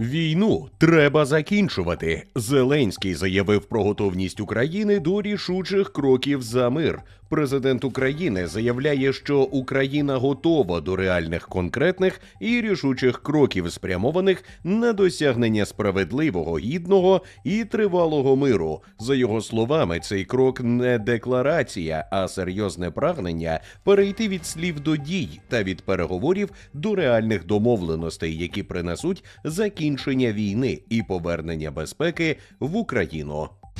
Війну треба закінчувати. Зеленський заявив про готовність України до рішучих кроків за мир. Президент України заявляє, що Україна готова до реальних конкретних і рішучих кроків, спрямованих на досягнення справедливого, гідного і тривалого миру. За його словами, цей крок не декларація, а серйозне прагнення перейти від слів до дій та від переговорів до реальних домовленостей, які принесуть закінчення війни і повернення безпеки в Україну.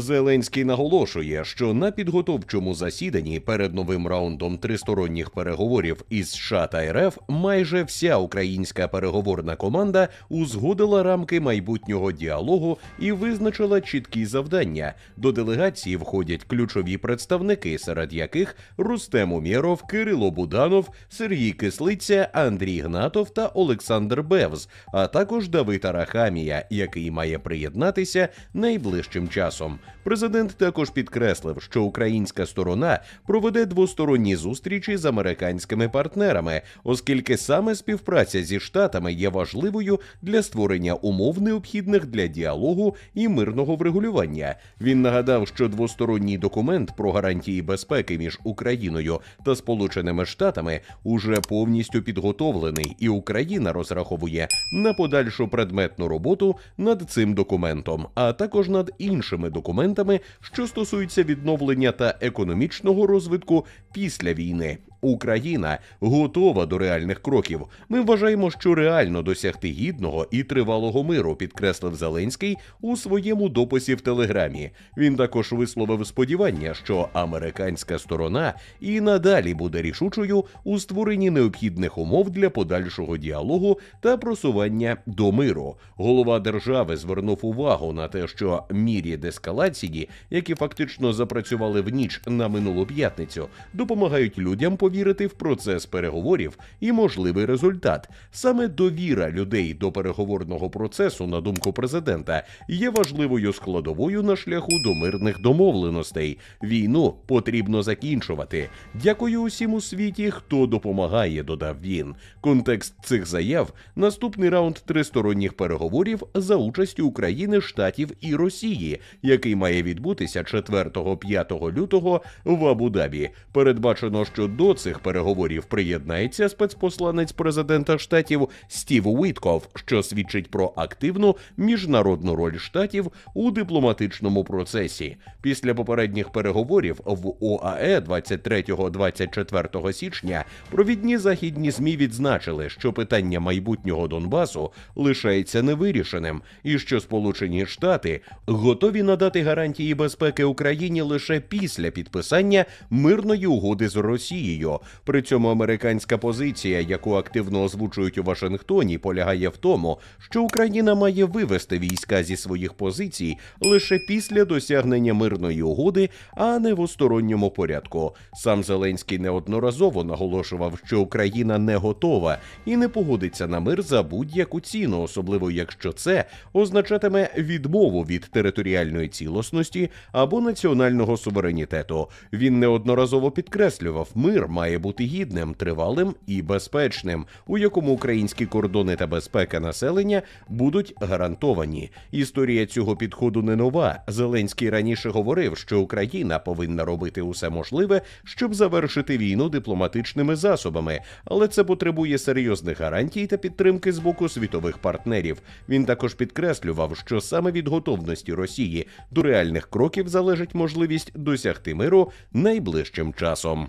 Зеленський наголошує, що на підготовчому засіданні перед новим раундом тристоронніх переговорів із США та РФ майже вся українська переговорна команда узгодила рамки майбутнього діалогу і визначила чіткі завдання. До делегації входять ключові представники, серед яких Рустем Умєров, Кирило Буданов, Сергій Кислиця, Андрій Гнатов та Олександр Бевз, а також Давид Арахамія, який має приєднатися найближчим часом. Президент також підкреслив, що українська сторона проведе двосторонні зустрічі з американськими партнерами, оскільки саме співпраця зі штатами є важливою для створення умов необхідних для діалогу і мирного врегулювання. Він нагадав, що двосторонній документ про гарантії безпеки між Україною та Сполученими Штатами уже повністю підготовлений, і Україна розраховує на подальшу предметну роботу над цим документом, а також над іншими документами, що стосуються відновлення та економічного розвитку після війни. Україна готова до реальних кроків. Ми вважаємо, що реально досягти гідного і тривалого миру, підкреслив Зеленський у своєму дописі в Телеграмі. Він також висловив сподівання, що американська сторона і надалі буде рішучою у створенні необхідних умов для подальшого діалогу та просування до миру. Голова держави звернув увагу на те, що мірі дескалації, які фактично запрацювали в ніч на минулу п'ятницю, допомагають людям повірити в процес переговорів і можливий результат. Саме довіра людей до переговорного процесу, на думку президента, є важливою складовою на шляху до мирних домовленостей. Війну потрібно закінчувати. Дякую усім у світі, хто допомагає, додав він. Контекст цих заяв наступний раунд тристоронніх переговорів за участю України, Штатів і Росії, який має відбутися 4-5 лютого в Абу-Дабі. Передбачено, що до цих переговорів приєднається спецпосланець президента штатів Стів Уітков, що свідчить про активну міжнародну роль штатів у дипломатичному процесі. Після попередніх переговорів в ОАЕ 23-24 січня провідні західні змі відзначили, що питання майбутнього Донбасу лишається невирішеним, і що Сполучені Штати готові надати гарантії безпеки Україні лише після підписання мирної угоди з Росією. При цьому американська позиція, яку активно озвучують у Вашингтоні, полягає в тому, що Україна має вивести війська зі своїх позицій лише після досягнення мирної угоди, а не в усторонньому порядку. Сам Зеленський неодноразово наголошував, що Україна не готова і не погодиться на мир за будь-яку ціну, особливо якщо це означатиме відмову від територіальної цілісності або національного суверенітету. Він неодноразово підкреслював, мир має бути гідним, тривалим і безпечним, у якому українські кордони та безпека населення будуть гарантовані. Історія цього підходу не нова. Зеленський раніше говорив, що Україна повинна робити усе можливе, щоб завершити війну дипломатичними засобами, але це потребує серйозних гарантій та підтримки з боку світових партнерів. Він також підкреслював, що саме від готовності Росії до реальних кроків залежить можливість досягти миру найближчим часом.